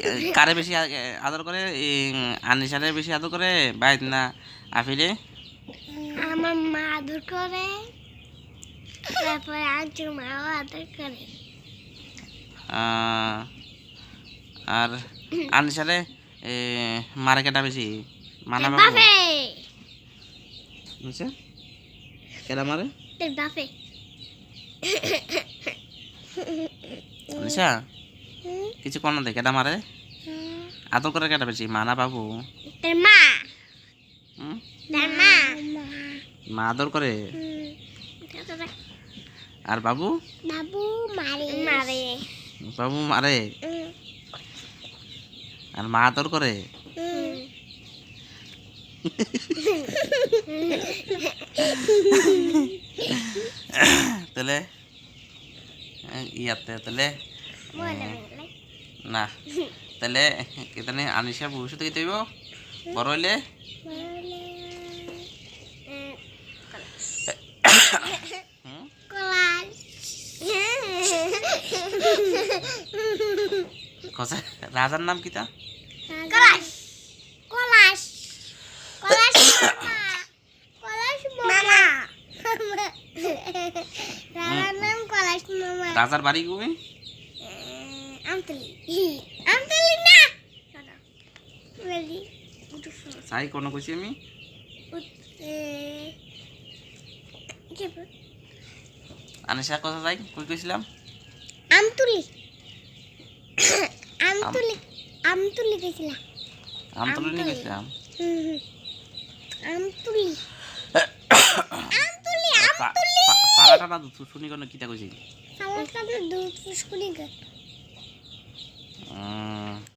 কারে বেশি আদর করে? আনিসারে বেশি আদর করে? বাইদ না আফিরে আমার মা আদর করে তারপরে আন্টির মাও আদর করে। আর আনিসারে মারে কেটা বেশি? মানা বাপে! বুঝছে? কেটা মারে? বাপে। আনিসা? কিছু কোন দে কেটা মারে আদর করে কেটা বেশি মানা বাবু? মা। হুম? তোর মা। মা আদর করে আর বাবু? বাবু মারে মারে বাবু মারে আর মা আদর করে তাহলে ইয়াতে তাহলে না। তাহলে কেতানে আনিসা ভবিষ্যতে কি তৈব বড় হইলে? রাজার নাম কলাস কলাস কলাস কলাস নাম রাজার বাড়ি কবি আমতলি আমতলি না। বলি সাই কোন কইছি আমি? আনিসা কথা যাই? কই কইছিলাম? আমতুলি। আমতুলি। আমতুলি গেছিলাম। আমতলি নিয়ে আমতলী। গেছিলাম। আমতুলি। আমতুলি পা- পালাটা না দুধ শুনি কোন কিতা কইছি আমার কাছে দুধ hmm.